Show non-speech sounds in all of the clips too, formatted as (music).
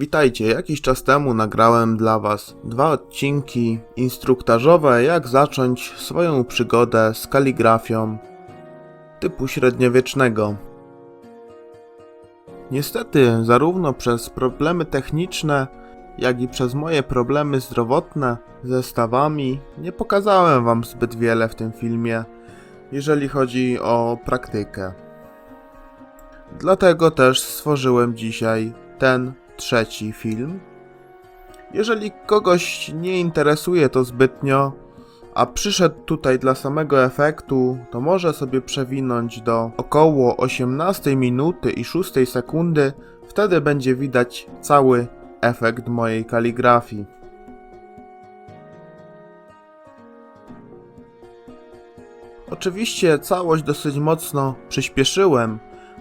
Witajcie, jakiś czas temu nagrałem dla Was dwa odcinki instruktażowe, jak zacząć swoją przygodę z kaligrafią typu średniowiecznego. Niestety, zarówno przez problemy techniczne, jak i przez moje problemy zdrowotne ze stawami, nie pokazałem Wam zbyt wiele w tym filmie, jeżeli chodzi o praktykę. Dlatego też stworzyłem dzisiaj ten trzeci film. Jeżeli kogoś nie interesuje to zbytnio, a przyszedł tutaj dla samego efektu, to może sobie przewinąć do około 18 minuty i 6 sekundy, wtedy będzie widać cały efekt mojej kaligrafii. Oczywiście całość dosyć mocno przyspieszyłem,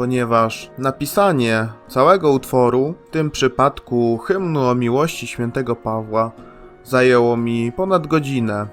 ponieważ napisanie całego utworu, w tym przypadku hymnu o miłości świętego Pawła, zajęło mi ponad godzinę.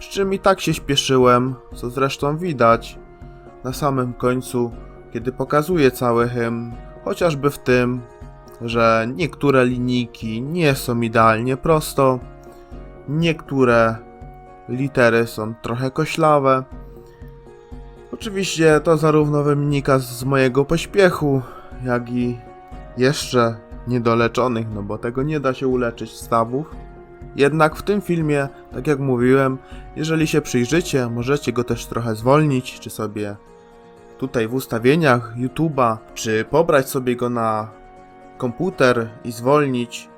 Z czym i tak się śpieszyłem, co zresztą widać na samym końcu, kiedy pokazuję cały hymn, chociażby w tym, że niektóre linijki nie są idealnie prosto, niektóre litery są trochę koślawe, Oczywiście to zarówno wynika z mojego pośpiechu, jak i jeszcze niedoleczonych, no bo tego nie da się uleczyć stawów. Jednak w tym filmie, tak jak mówiłem, jeżeli się przyjrzycie, możecie go też trochę zwolnić, czy sobie tutaj w ustawieniach YouTube'a, czy pobrać sobie go na komputer i zwolnić.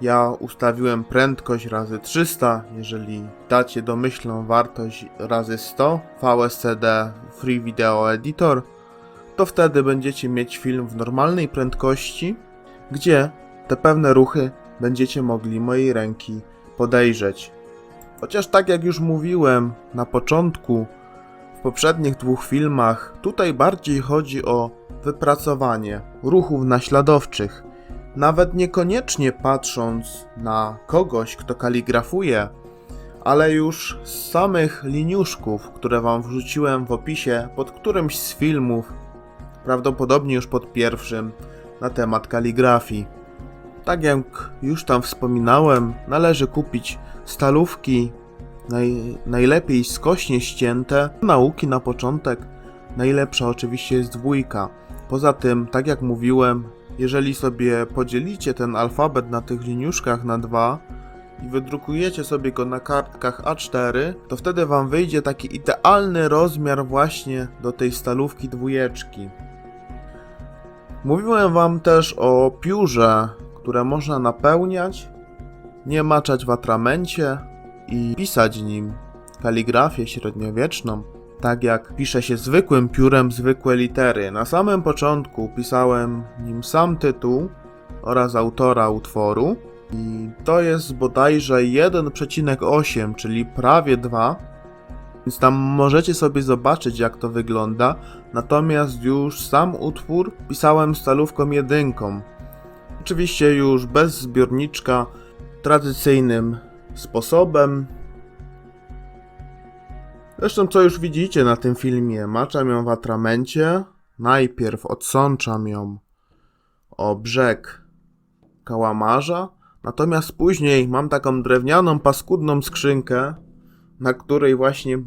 Ja ustawiłem prędkość razy 300, jeżeli dacie domyślną wartość razy 100 VSCD Free Video Editor, to wtedy będziecie mieć film w normalnej prędkości, gdzie te pewne ruchy będziecie mogli mojej ręki podejrzeć. Chociaż tak jak już mówiłem na początku, w poprzednich dwóch filmach, tutaj bardziej chodzi o wypracowanie ruchów naśladowczych. Nawet niekoniecznie patrząc na kogoś, kto kaligrafuje, ale już z samych liniuszków, które wam wrzuciłem w opisie pod którymś z filmów, prawdopodobnie już pod pierwszym, na temat kaligrafii. Tak jak już tam wspominałem, należy kupić stalówki, naj, najlepiej skośnie ścięte. Nauki na początek najlepsza oczywiście jest dwójka. Poza tym, tak jak mówiłem, jeżeli sobie podzielicie ten alfabet na tych liniuszkach na dwa i wydrukujecie sobie go na kartkach A4, to wtedy wam wyjdzie taki idealny rozmiar właśnie do tej stalówki dwójeczki. Mówiłem wam też o piórze, które można napełniać, nie maczać w atramencie i pisać nim kaligrafię średniowieczną tak jak pisze się zwykłym piórem zwykłe litery. Na samym początku pisałem nim sam tytuł oraz autora utworu. I to jest bodajże 1,8, czyli prawie 2. Więc tam możecie sobie zobaczyć jak to wygląda. Natomiast już sam utwór pisałem stalówką jedynką. Oczywiście już bez zbiorniczka, tradycyjnym sposobem, Zresztą co już widzicie na tym filmie, maczam ją w atramencie. Najpierw odsączam ją o brzeg kałamarza, natomiast później mam taką drewnianą, paskudną skrzynkę, na której właśnie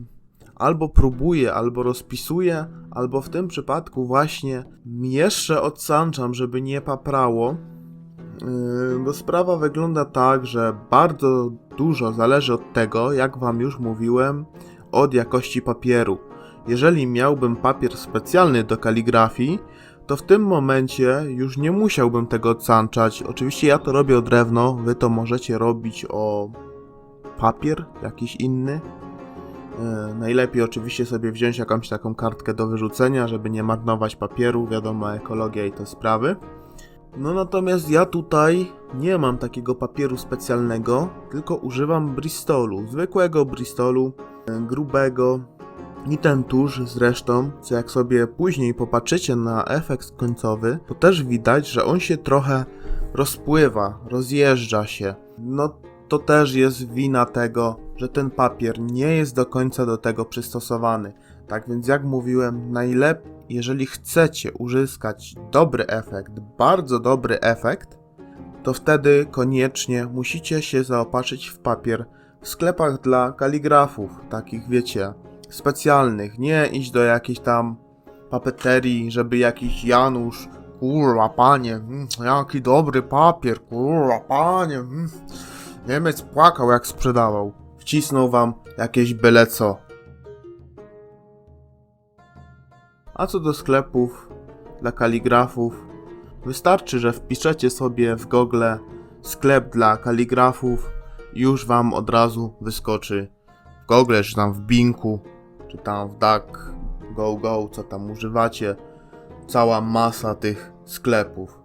albo próbuję, albo rozpisuję, albo w tym przypadku właśnie jeszcze odsączam, żeby nie paprało. Yy, bo sprawa wygląda tak, że bardzo dużo zależy od tego, jak wam już mówiłem, od jakości papieru. Jeżeli miałbym papier specjalny do kaligrafii, to w tym momencie już nie musiałbym tego odsanczać. Oczywiście ja to robię o drewno, wy to możecie robić o papier jakiś inny. E, najlepiej oczywiście sobie wziąć jakąś taką kartkę do wyrzucenia, żeby nie marnować papieru, wiadomo, ekologia i te sprawy. No natomiast ja tutaj nie mam takiego papieru specjalnego, tylko używam Bristolu, zwykłego Bristolu, grubego. I ten tusz zresztą, co jak sobie później popatrzycie na efekt końcowy, to też widać, że on się trochę rozpływa, rozjeżdża się. No to też jest wina tego, że ten papier nie jest do końca do tego przystosowany. Tak więc jak mówiłem, najlepiej, jeżeli chcecie uzyskać dobry efekt, bardzo dobry efekt, to wtedy koniecznie musicie się zaopatrzyć w papier w sklepach dla kaligrafów, takich wiecie, specjalnych. Nie iść do jakiejś tam papeterii, żeby jakiś Janusz, kurwa panie, mm, jaki dobry papier, kurwa panie, mm. Niemiec płakał jak sprzedawał. Wcisnął wam jakieś byle co. A co do sklepów dla kaligrafów, wystarczy, że wpiszecie sobie w Google sklep dla kaligrafów już wam od razu wyskoczy w Google, czy tam w Binku, czy tam w Duck, Go Go, co tam używacie, cała masa tych sklepów.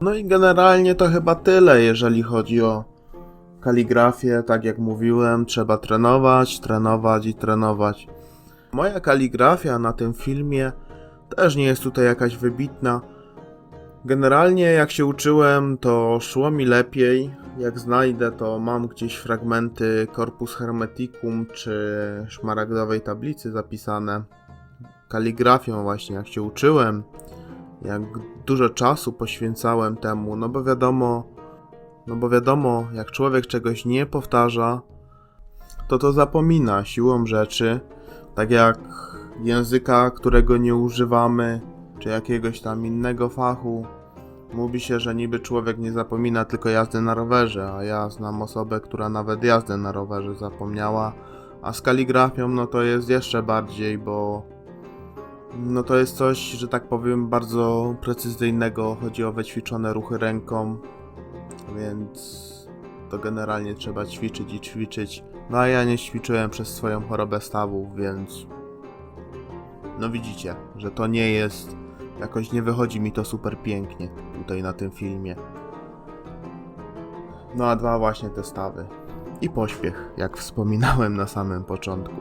No i generalnie to chyba tyle, jeżeli chodzi o kaligrafię. Tak jak mówiłem, trzeba trenować, trenować i trenować. Moja kaligrafia na tym filmie też nie jest tutaj jakaś wybitna. Generalnie jak się uczyłem, to szło mi lepiej. Jak znajdę, to mam gdzieś fragmenty Corpus Hermeticum czy Szmaragdowej Tablicy zapisane. Kaligrafią właśnie, jak się uczyłem, jak dużo czasu poświęcałem temu, no bo wiadomo, no bo wiadomo, jak człowiek czegoś nie powtarza, to to zapomina siłą rzeczy, tak jak języka, którego nie używamy, czy jakiegoś tam innego fachu. Mówi się, że niby człowiek nie zapomina tylko jazdy na rowerze, a ja znam osobę, która nawet jazdę na rowerze zapomniała, a z kaligrafią no to jest jeszcze bardziej, bo no to jest coś, że tak powiem, bardzo precyzyjnego. Chodzi o wyćwiczone ruchy ręką, więc to generalnie trzeba ćwiczyć i ćwiczyć. No a ja nie ćwiczyłem przez swoją chorobę stawów, więc no widzicie, że to nie jest jakoś nie wychodzi mi to super pięknie tutaj na tym filmie. No a dwa właśnie te stawy. I pośpiech, jak wspominałem na samym początku.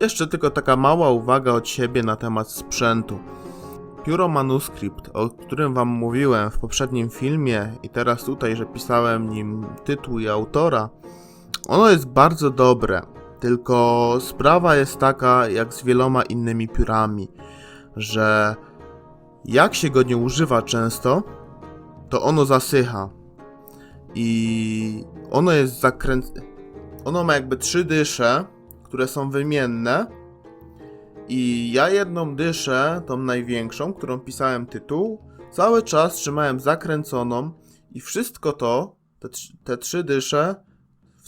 Jeszcze tylko taka mała uwaga od siebie na temat sprzętu. Pióro Manuskrypt, o którym wam mówiłem w poprzednim filmie i teraz tutaj, że pisałem nim tytuł i autora, ono jest bardzo dobre. Tylko sprawa jest taka, jak z wieloma innymi piórami, że jak się go nie używa często, to ono zasycha. I ono jest zakręc... Ono ma jakby trzy dysze, które są wymienne. I ja jedną dyszę, tą największą, którą pisałem tytuł, cały czas trzymałem zakręconą i wszystko to, te, te trzy dysze,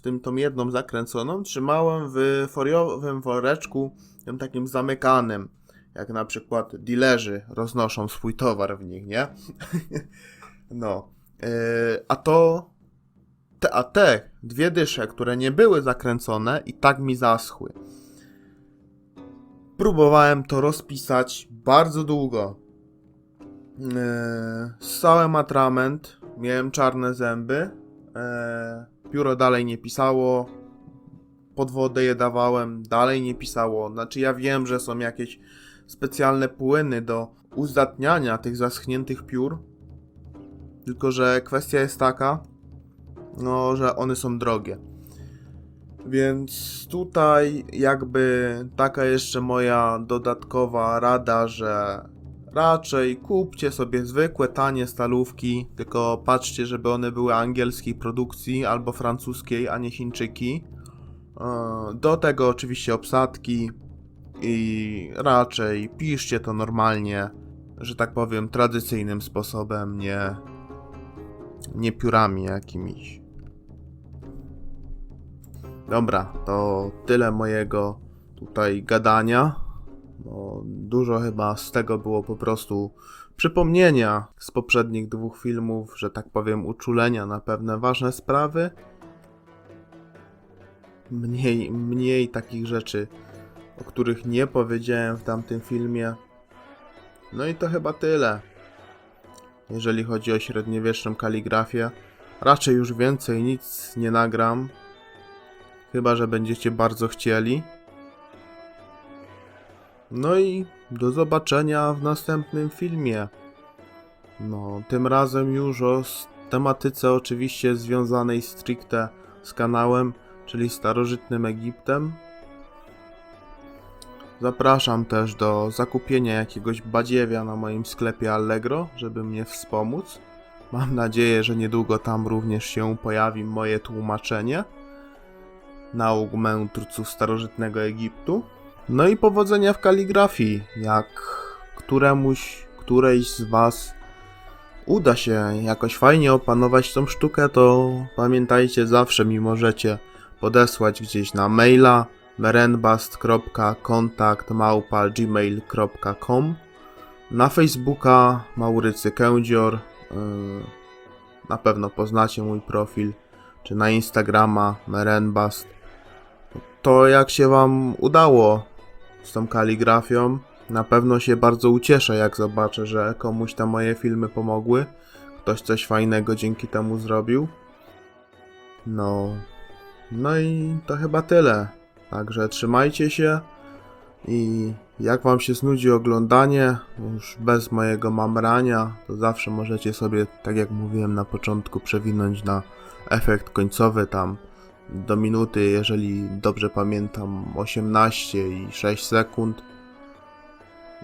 tym tą jedną zakręconą, trzymałem w foliowym woreczku, tym takim zamykanym, jak na przykład dealerzy roznoszą swój towar w nich, nie? (laughs) no. Yy, a to te, a te dwie dysze, które nie były zakręcone i tak mi zaschły. Próbowałem to rozpisać bardzo długo. Yy, ssałem atrament, miałem czarne zęby. Yy, pióro dalej nie pisało. Pod wodę je dawałem, dalej nie pisało. Znaczy ja wiem, że są jakieś specjalne płyny do uzdatniania tych zaschniętych piór. Tylko, że kwestia jest taka, no, że one są drogie. Więc tutaj jakby taka jeszcze moja dodatkowa rada, że raczej kupcie sobie zwykłe, tanie stalówki, tylko patrzcie, żeby one były angielskiej produkcji albo francuskiej, a nie Chińczyki. E, Do tego oczywiście obsadki i raczej piszcie to normalnie, że tak powiem, tradycyjnym sposobem, nie, nie piórami jakimiś. Dobra, to tyle mojego tutaj gadania. Bo dużo chyba z tego było po prostu przypomnienia z poprzednich dwóch filmów, że tak powiem, uczulenia na pewne ważne sprawy. Mniej, mniej takich rzeczy, o których nie powiedziałem w tamtym filmie. No i to chyba tyle. Jeżeli chodzi o średniowieczną kaligrafię, raczej już więcej nic nie nagram. Chyba, że będziecie bardzo chcieli. No i do zobaczenia w następnym filmie. No, tym razem już o tematyce oczywiście związanej stricte z kanałem, czyli starożytnym Egiptem. Zapraszam też do zakupienia jakiegoś badziewia na moim sklepie Allegro, żeby mnie wspomóc. Mam nadzieję, że niedługo tam również się pojawi moje tłumaczenie nauk mędrców starożytnego Egiptu. No i powodzenia w kaligrafii. Jak któremuś, którejś z Was uda się jakoś fajnie opanować tą sztukę, to pamiętajcie, zawsze mi możecie podesłać gdzieś na maila merenbast.kontakt.gmail.com Na Facebooka Maurycy Kędzior yy, na pewno poznacie mój profil czy na Instagrama merenbast to jak się wam udało z tą kaligrafią. Na pewno się bardzo ucieszę jak zobaczę, że komuś te moje filmy pomogły. Ktoś coś fajnego dzięki temu zrobił. No. No i to chyba tyle. Także trzymajcie się. I jak wam się znudzi oglądanie, już bez mojego mamrania, to zawsze możecie sobie, tak jak mówiłem na początku, przewinąć na efekt końcowy tam do minuty, jeżeli dobrze pamiętam, 18 i 6 sekund.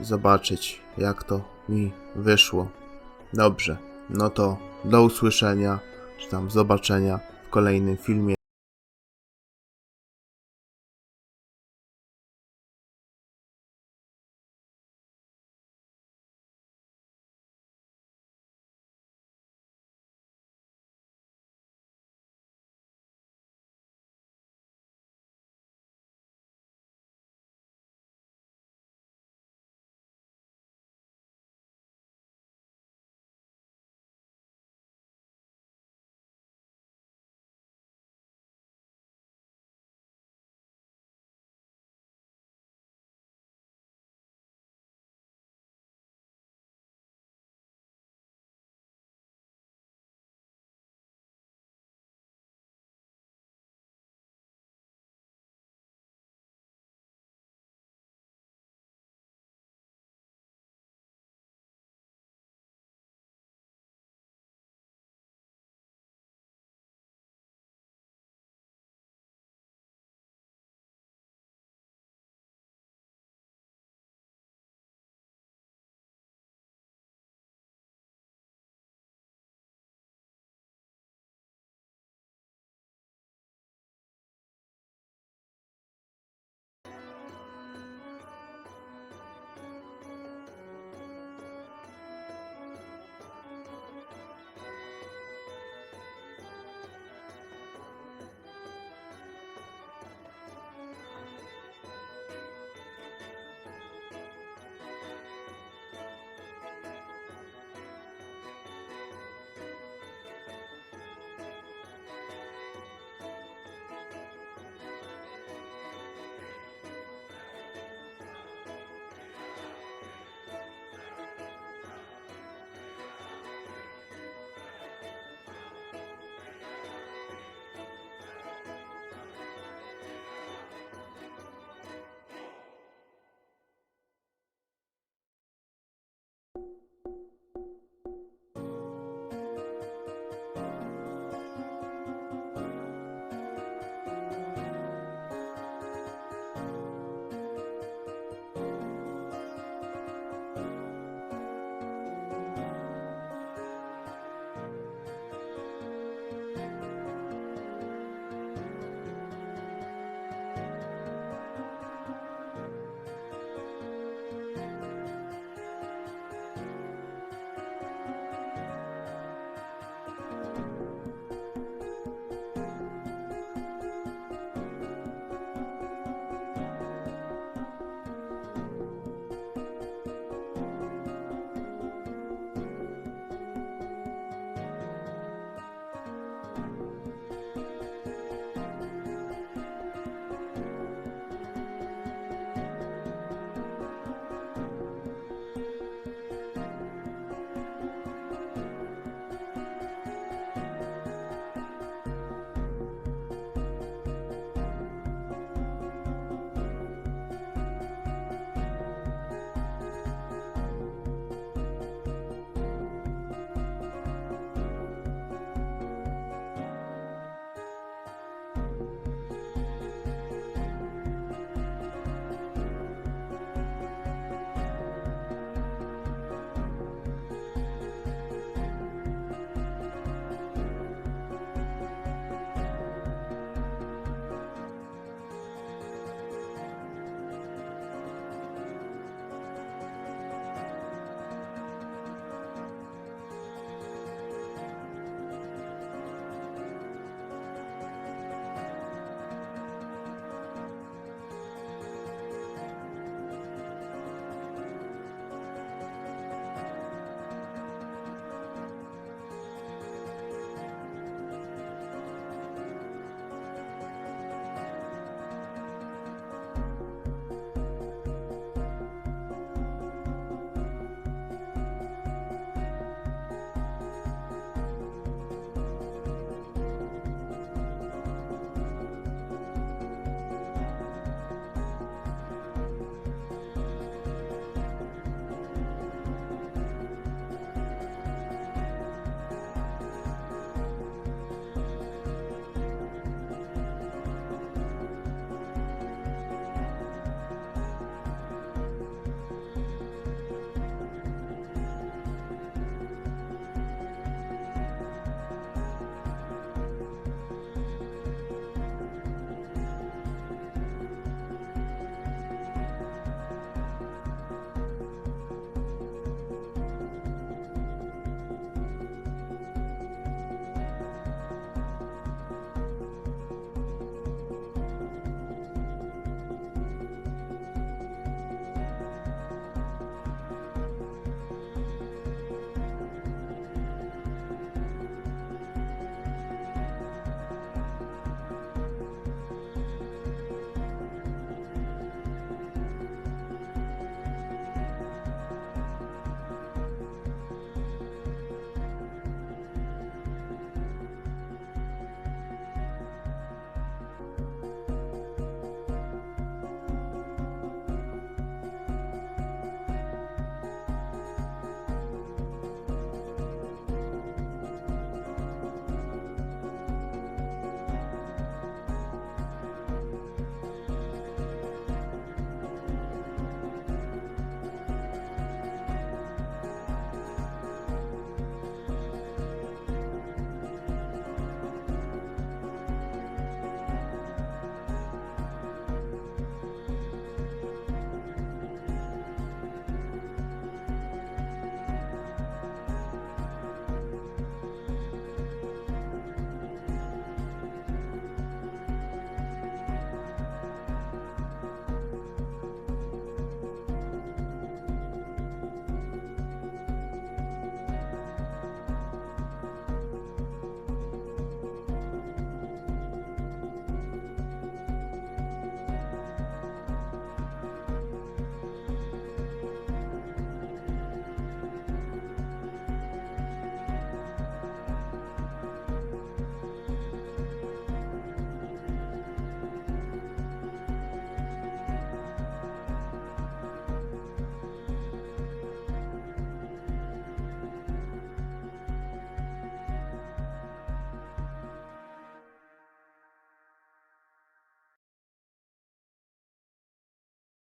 Zobaczyć, jak to mi wyszło. Dobrze, no to do usłyszenia, czy tam zobaczenia w kolejnym filmie.